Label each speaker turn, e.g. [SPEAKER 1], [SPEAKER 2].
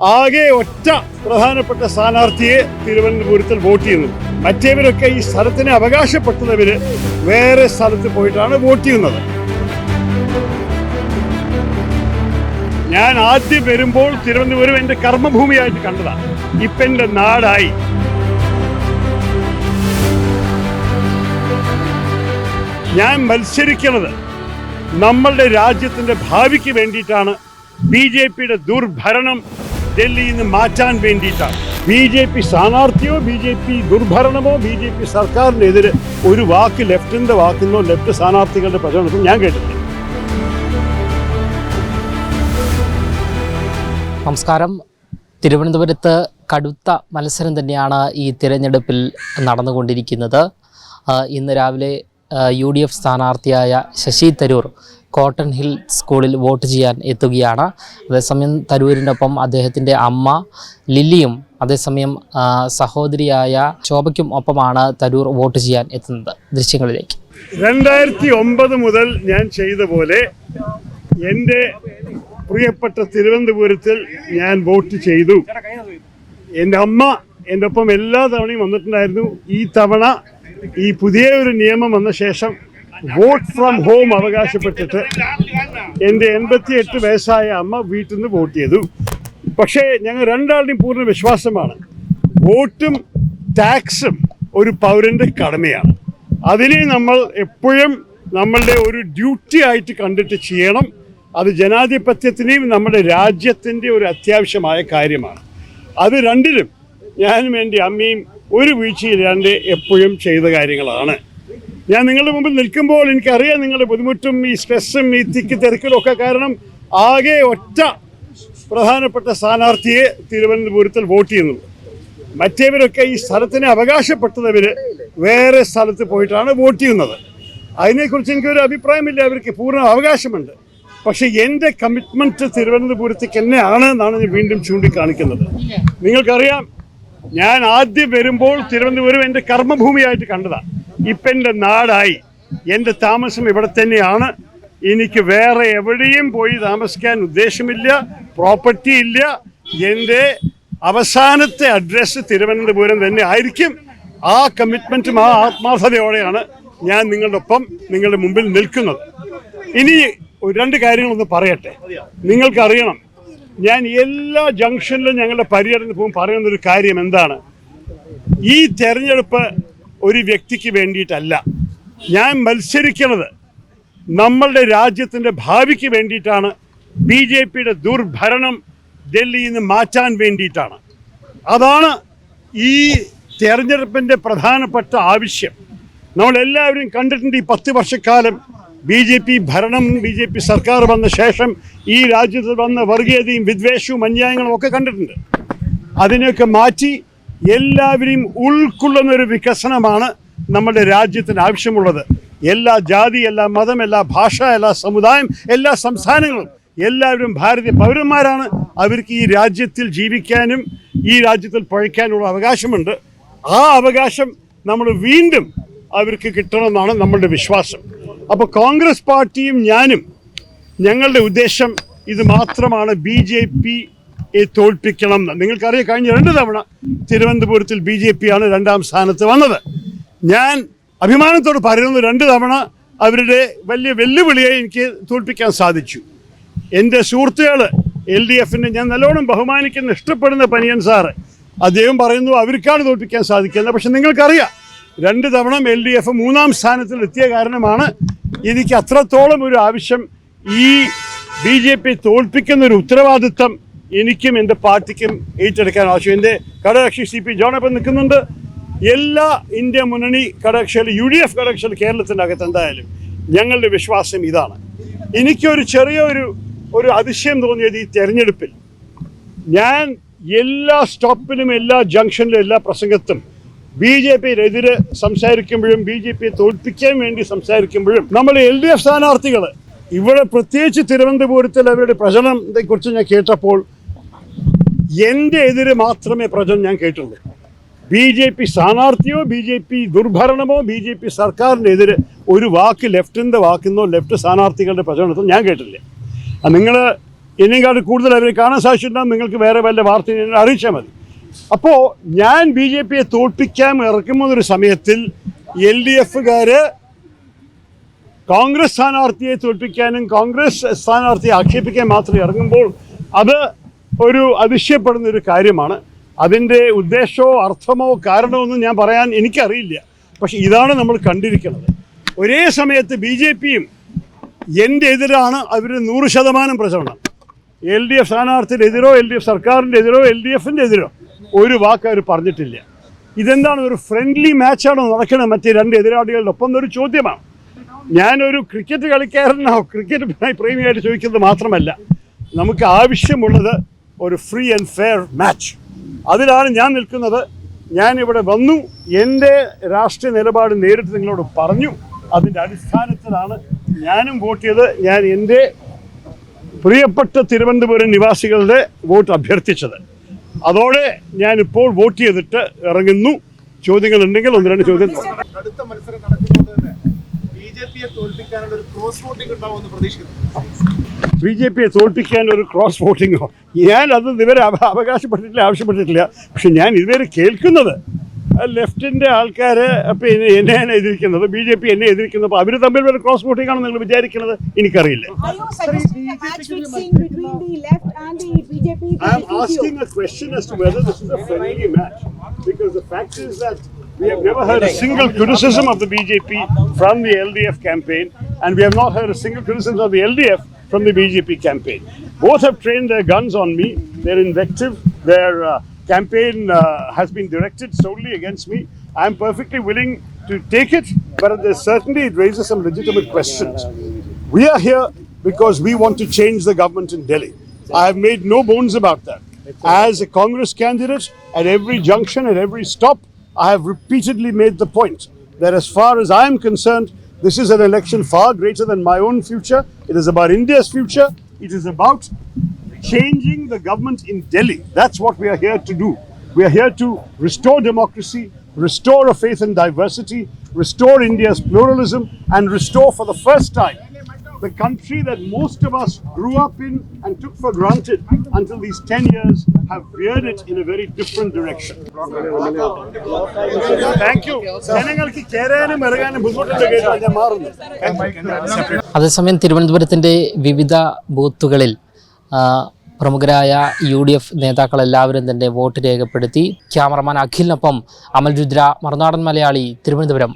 [SPEAKER 1] ആകെ ഒറ്റ പ്രധാനപ്പെട്ട സ്ഥാനാർത്ഥിയെ തിരുവനന്തപുരത്തിൽ വോട്ട് ചെയ്യുന്നു മറ്റേവരൊക്കെ ഈ സ്ഥലത്തിന് അവകാശപ്പെട്ടവര് വേറെ സ്ഥലത്ത് പോയിട്ടാണ് വോട്ട് ചെയ്യുന്നത്. ഞാൻ ആദ്യം വരുമ്പോൾ തിരുവനന്തപുരം എന്റെ കർമ്മഭൂമിയായിട്ട് കണ്ടതാണ്. ഇപ്പം എന്റെ നാടായി. ഞാൻ മത്സരിക്കുന്നത് നമ്മളുടെ രാജ്യത്തിന്റെ ഭാവിക്ക് വേണ്ടിയിട്ടാണ്. ബി ജെ പിയുടെ ദുർഭരണം ഡൽഹിയിൽ നിന്ന് മാറ്റാൻ വേണ്ടിയിട്ടാണ്. ബി ജെ പി സ്ഥാനാർത്ഥിയോ ബി ജെ പി ദുർഭരണമോ ബി ജെ പി സർക്കാരിനെതിരെ ഒരു വാക്ക് ലെഫ്റ്റിന്റെ വാക്കിനോ ലെഫ്റ്റ് സ്ഥാനാർത്ഥികളുടെ പ്രചരണത്തിൽ ഞാൻ കേട്ടിട്ടില്ല.
[SPEAKER 2] നമസ്കാരം. തിരുവനന്തപുരത്ത് കടുത്ത മത്സരം തന്നെയാണ് ഈ തിരഞ്ഞെടുപ്പിൽ നടന്നുകൊണ്ടിരിക്കുന്നത്. ഇന്ന് രാവിലെ യു ഡി എഫ് സ്ഥാനാർത്ഥിയായ ശശി തരൂർ കോട്ടൺ ഹിൽ സ്കൂളിൽ വോട്ട് ചെയ്യാൻ എത്തുകയാണ്. അതേസമയം തരൂരിന്റെ ഒപ്പം അദ്ദേഹത്തിന്റെ അമ്മ ലില്ലിയും അതേസമയം സഹോദരിയായ ശോഭയ്ക്കും ഒപ്പമാണ് തരൂർ വോട്ട് ചെയ്യാൻ എത്തുന്നത്. ദൃശ്യങ്ങളിലേക്ക്.
[SPEAKER 1] രണ്ടായിരത്തി ഒമ്പത് മുതൽ ഞാൻ ചെയ്ത പോലെ എന്റെ പ്രിയപ്പെട്ട തിരുവനന്തപുരത്തിൽ ഞാൻ വോട്ട് ചെയ്തു. എന്റെ അമ്മ എന്റെ ഒപ്പം എല്ലാ തവണയും വന്നിട്ടുണ്ടായിരുന്നു. ഈ തവണ ഈ പുതിയ ഒരു നിയമം വന്ന ശേഷം വോട്ട് ഫ്രം ഹോം അവകാശപ്പെട്ടിട്ട് എന്റെ എൺപത്തി എട്ട് വയസ്സായ അമ്മ വീട്ടിൽ നിന്ന് വോട്ട് ചെയ്തു. പക്ഷേ ഞങ്ങൾ രണ്ടാളുടെയും പൂർണ വിശ്വാസമാണ്. വോട്ടും ടാക്സും ഒരു പൗരന്റെ കടമയാണ്. അതിനെ നമ്മൾ എപ്പോഴും നമ്മളുടെ ഒരു ഡ്യൂട്ടി ആയിട്ട് കണ്ടിട്ട് ചെയ്യണം. അത് ജനാധിപത്യത്തിനെയും നമ്മുടെ രാജ്യത്തിന്റെ ഒരു അത്യാവശ്യമായ കാര്യമാണ്. അത് രണ്ടിലും ഞാനും എന്റെ അമ്മയും ഒരു വീഴ്ചയില്ലാണ്ട് എപ്പോഴും ചെയ്ത കാര്യങ്ങളാണ്. ഞാൻ നിങ്ങളുടെ മുമ്പിൽ നിൽക്കുമ്പോൾ എനിക്കറിയാം നിങ്ങളുടെ ബുദ്ധിമുട്ടും ഈ സ്ട്രെസ്സും ഈ തിക്ക് തിരക്കിലും ഒക്കെ കാരണം ആകെ ഒറ്റ പ്രധാനപ്പെട്ട സ്ഥാനാർത്ഥിയെ തിരുവനന്തപുരത്തിൽ വോട്ട് ചെയ്യുന്നത്. മറ്റേവരൊക്കെ ഈ സ്ഥലത്തിനെ അവകാശപ്പെട്ടവര് വേറെ സ്ഥലത്ത് പോയിട്ടാണ് വോട്ട് ചെയ്യുന്നത്. അതിനെക്കുറിച്ച് എനിക്കൊരു അഭിപ്രായമില്ല അവർക്ക് പൂർണ അവകാശമുണ്ട്. പക്ഷേ എന്റെ കമ്മിറ്റ്മെന്റ് തിരുവനന്തപുരത്തേക്ക് തന്നെയാണ് എന്നാണ് ഞാൻ വീണ്ടും ചൂണ്ടിക്കാണിക്കുന്നത്. നിങ്ങൾക്കറിയാം ഞാൻ ആദ്യം വരുമ്പോൾ തിരുവനന്തപുരം എന്റെ കർമ്മഭൂമിയായിട്ട് കണ്ടതാണ് ഇപ്പം എന്റെ നാടായി. എന്റെ താമസം ഇവിടെ തന്നെയാണ്. എനിക്ക് വേറെ എവിടെയും പോയി താമസിക്കാൻ ഉദ്ദേശമില്ല പ്രോപ്പർട്ടി ഇല്ല. എന്റെ അവസാനത്തെ അഡ്രസ്സ് തിരുവനന്തപുരം തന്നെ ആയിരിക്കും. ആ കമ്മിറ്റ്മെന്റും ആ ആത്മാർത്ഥതയോടെയാണ് ഞാൻ നിങ്ങളുടെ ഒപ്പം നിങ്ങളുടെ മുമ്പിൽ നിൽക്കുന്നത്. ഇനി രണ്ട് കാര്യങ്ങളൊന്ന് പറയട്ടെ. നിങ്ങൾക്കറിയണം ഞാൻ എല്ലാ ജംഗ്ഷനിലും ഞങ്ങളുടെ പര്യടനത്തിന് പോകും പറയുന്നൊരു കാര്യം എന്താണ്? ഈ തെരഞ്ഞെടുപ്പ് ഒരു വ്യക്തിക്ക് വേണ്ടിയിട്ടല്ല. ഞാൻ മത്സരിക്കുന്നത് നമ്മളുടെ രാജ്യത്തിന്റെ ഭാവിക്ക് വേണ്ടിയിട്ടാണ്. ബി ജെ പിയുടെ ദുർഭരണം ഡൽഹിയിൽ നിന്ന് മാറ്റാൻ വേണ്ടിയിട്ടാണ്. അതാണ് ഈ തെരഞ്ഞെടുപ്പിന്റെ പ്രധാനപ്പെട്ട ആവശ്യം. നമ്മളെല്ലാവരും കണ്ടിട്ടുണ്ട് ഈ പത്ത് വർഷക്കാലം ബി ജെ പി ഭരണം ബി ജെ പി സർക്കാർ വന്ന ശേഷം ഈ രാജ്യത്ത് വന്ന വർഗീയതയും വിദ്വേഷവും അന്യായങ്ങളും ഒക്കെ കണ്ടിട്ടുണ്ട്. അതിനെയൊക്കെ മാറ്റി എല്ലാവരെയും ഉൾക്കൊള്ളുന്ന ഒരു വികസനമാണ് നമ്മുടെ രാജ്യത്തിന് ആവശ്യമുള്ളത്. എല്ലാ ജാതി എല്ലാ മതം എല്ലാ ഭാഷ എല്ലാ സമുദായം എല്ലാ സംസ്ഥാനങ്ങളും എല്ലാവരും ഭാരതീയ പൗരന്മാരാണ്. അവർക്ക് ഈ രാജ്യത്തിൽ ജീവിക്കാനും ഈ രാജ്യത്തിൽ പഴയ്ക്കാനുള്ള അവകാശമുണ്ട്. ആ അവകാശം നമ്മൾ വീണ്ടും അവർക്ക് കിട്ടണമെന്നാണ് നമ്മളുടെ വിശ്വാസം. അപ്പോൾ കോൺഗ്രസ് പാർട്ടിയും ഞാനും ഞങ്ങളുടെ ഉദ്ദേശം ഇത് മാത്രമാണ് ബി ജെ പി തോൽപ്പിക്കണം എന്ന്. നിങ്ങൾക്കറിയാം കഴിഞ്ഞ രണ്ട് തവണ തിരുവനന്തപുരത്തിൽ ബി ജെ ആണ് രണ്ടാം സ്ഥാനത്ത് വന്നത്. ഞാൻ അഭിമാനത്തോട് പറയുന്നു രണ്ട് തവണ അവരുടെ വലിയ വെല്ലുവിളിയെ എനിക്ക് തോൽപ്പിക്കാൻ സാധിച്ചു. എന്റെ സുഹൃത്തുക്കൾ എൽ ഡി എഫിനെ ഞാൻ നല്ലോണം ബഹുമാനിക്കുന്ന ഇഷ്ടപ്പെടുന്ന പനിയൻ സാറ്. അദ്ദേഹം പറയുന്നു അവർക്കാണ് തോൽപ്പിക്കാൻ സാധിക്കുന്നത്. പക്ഷെ നിങ്ങൾക്കറിയാം രണ്ട് തവണ എൽ ഡി എഫ് മൂന്നാം സ്ഥാനത്തിൽ എത്തിയ കാരണമാണ് എനിക്ക് അത്രത്തോളം ഒരു ആവശ്യം ഈ ബി ജെ പി തോൽപ്പിക്കുന്ന ഒരു ഉത്തരവാദിത്തം എനിക്കും എന്റെ പാർട്ടിക്കും ഏറ്റെടുക്കാൻ ആവശ്യം. എന്റെ ഘടകകക്ഷി സി പി ജോണപ്പം നിൽക്കുന്നുണ്ട്. എല്ലാ ഇന്ത്യ മുന്നണി ഘടകക്ഷികളും യു ഡി എഫ് ഘടകക്ഷികൾ കേരളത്തിന്റെ അകത്ത് എന്തായാലും ഞങ്ങളുടെ വിശ്വാസം ഇതാണ്. എനിക്കൊരു ചെറിയ ഒരു ഒരു അതിശയം തോന്നിയത് ഈ തെരഞ്ഞെടുപ്പിൽ. ഞാൻ എല്ലാ സ്റ്റോപ്പിലും എല്ലാ ജംഗ്ഷനിലും എല്ലാ പ്രസംഗത്തും ബി ജെ പിയിലെതിരെ സംസാരിക്കുമ്പോഴും ബി ജെ പിയെ തോൽപ്പിക്കാൻ വേണ്ടി സംസാരിക്കുമ്പോഴും നമ്മൾ എൽ ഡി എഫ് സ്ഥാനാർത്ഥികൾ ഇവിടെ പ്രത്യേകിച്ച് തിരുവനന്തപുരത്തിൽ അവരുടെ പ്രചരണത്തെക്കുറിച്ച് ഞാൻ കേട്ടപ്പോൾ എന്റെ എതിരെ മാത്രമേ പ്രചരണം ഞാൻ കേട്ടുള്ളൂ. ബി ജെ പി സ്ഥാനാർത്ഥിയോ ബി ജെ പി ദുർഭരണമോ ബി ജെ പി സർക്കാരിന്റെ സർക്കാരിനെതിരെ ഒരു വാക്ക് ലെഫ്റ്റിന്റെ വാക്കുന്നോ ലെഫ്റ്റ് സ്ഥാനാർത്ഥികളുടെ പ്രചരണത്തിൽ ഞാൻ കേട്ടില്ല. നിങ്ങൾ എന്നെക്കാട് കൂടുതൽ അവരെ കാണാൻ സാധിച്ചിട്ടുണ്ടാകും നിങ്ങൾക്ക് വേറെ വല്ല വാർത്ത അറിയിച്ചാൽ മതി. അപ്പോൾ ഞാൻ ബി ജെ പിയെ തോൽപ്പിക്കാൻ ഇറക്കുമെന്നൊരു സമയത്തിൽ എൽ ഡി എഫുകാർ കോൺഗ്രസ് സ്ഥാനാർത്ഥിയെ തോൽപ്പിക്കാനും കോൺഗ്രസ് സ്ഥാനാർത്ഥിയെ ആക്ഷേപിക്കാൻ മാത്രം ഇറങ്ങുമ്പോൾ അത് ഒരു അതിശയപ്പെടുന്ന ഒരു കാര്യമാണ്. അതിന്റെ ഉദ്ദേശമോ അർത്ഥമോ കാരണമോ ഒന്നും ഞാൻ പറയാൻ എനിക്കറിയില്ല. പക്ഷെ ഇതാണ് നമ്മൾ കണ്ടിരിക്കുന്നത്. ഒരേ സമയത്ത് ബി ജെ പിയും എന്റെ എതിരാണ് അവർ നൂറ് ശതമാനം പ്രചരണം. എൽ ഡി എഫ് സ്ഥാനാർത്ഥിയുടെ എൽ ഡി എഫ് സർക്കാരിന്റെ എതിരോ എൽ ഡി എഫിന്റെ എതിരോ ഒരു വാക്ക് അവർ പറഞ്ഞിട്ടില്ല. ഇതെന്താണ് ഒരു ഫ്രണ്ട്ലി മാച്ചാണോ നടക്കുന്നത് മറ്റേ രണ്ട് എതിരാളികളുടെ ഒപ്പം എന്നൊരു ചോദ്യമാണ്. ഞാനൊരു ക്രിക്കറ്റ് കളിക്കാരനോ ക്രിക്കറ്റ് പ്രേമിയായിട്ട് ചോദിക്കുന്നത് മാത്രമല്ല. നമുക്ക് ആവശ്യമുള്ളത് ഒരു ഫ്രീ ആൻഡ് ഫെയർ മാച്ച് അതിലാണ് ഞാൻ നിൽക്കുന്നത്. ഞാൻ ഇവിടെ വന്നു. എന്റെ രാഷ്ട്രീയ നിലപാട് നേരിട്ട് നിങ്ങളോട് പറഞ്ഞു. അതിന്റെ അടിസ്ഥാനത്തിലാണ് ഞാനും വോട്ട് ചെയ്ത് ഞാൻ എന്റെ പ്രിയപ്പെട്ട തിരുവനന്തപുരം നിവാസികളുടെ വോട്ട് അഭ്യർത്ഥിച്ചത്. അതോടെ ഇപ്പോൾ വോട്ട് ചെയ്തിട്ട് ഇറങ്ങുന്നു. ചോദ്യങ്ങൾ ഉണ്ടെങ്കിൽ ഒന്ന് രണ്ട് ചോദ്യം.
[SPEAKER 3] പിയെ തോൽപ്പിക്കാനുള്ള ഒരു ക്രോസ് വോട്ടിംഗ് ഉണ്ടാവുമെന്ന് പ്രതീക്ഷിക്കുന്നു.
[SPEAKER 1] ബി ജെ പിയെ തോൽപ്പിക്കാൻ ഒരു ക്രോസ് വോട്ടിങ്ങോ ഞാൻ അത് ഇതുവരെ അവകാശപ്പെട്ടിട്ടില്ല ആവശ്യപ്പെട്ടിട്ടില്ല. പക്ഷെ ഞാൻ ഇതുവരെ കേൾക്കുന്നത് ലെഫ്റ്റിന്റെ ആൾക്കാർ പിന്നെ എന്നെയാണ് എതിരിക്കുന്നത് ബി ജെ പി എന്നെ എതിരിക്കുന്നത് അപ്പോൾ അവർ തമ്മിൽ ഒരു ക്രോസ് വോട്ടിംഗ് ആണെന്ന് നിങ്ങൾ വിചാരിക്കുന്നത്? എനിക്കറിയില്ല. Asking a question as to whether this is a friendly match. Because the fact is that we have never heard a single criticism of the BJP from the LDF campaign, and we have not heard a single criticism of the LDF from the BJP campaign. Both have trained their guns on me, their invective, their uh, campaign uh, has been directed solely against me. I am perfectly willing to take it, but there's certainly it raises some legitimate questions. We are here because we want to change the government in Delhi. I have made no bones about that. As a Congress candidate, at every junction, at every stop, I have repeatedly made the point that as far as I am concerned, this is an election far greater than my own future. It is about India's future. It is about changing the government in Delhi. That's what we are here to do. We are here to restore democracy, restore a faith in diversity, restore India's pluralism, and restore for the first time the country that most of us grew up in and took for granted until these 10 years have veered it in a very different direction. Thank you. ജനങ്ങൾക്ക് ചേരാനും ഇറങ്ങാനും ബുദ്ധിമുട്ടുണ്ട് മാറുന്നു
[SPEAKER 2] അതേസമയം തിരുവനന്തപുരത്തിന്റെ വിവിധ ബൂത്തുകളിൽ പ്രമുഖരായ U D F നേതാക്കളെല്ലാവരും തന്നെ വോട്ട് രേഖപ്പെടുത്തി ക്യാമറമാൻ അഖിലിനൊപ്പം അമൽ രുദ്ര മറുനാടൻ മലയാളി തിരുവനന്തപുരം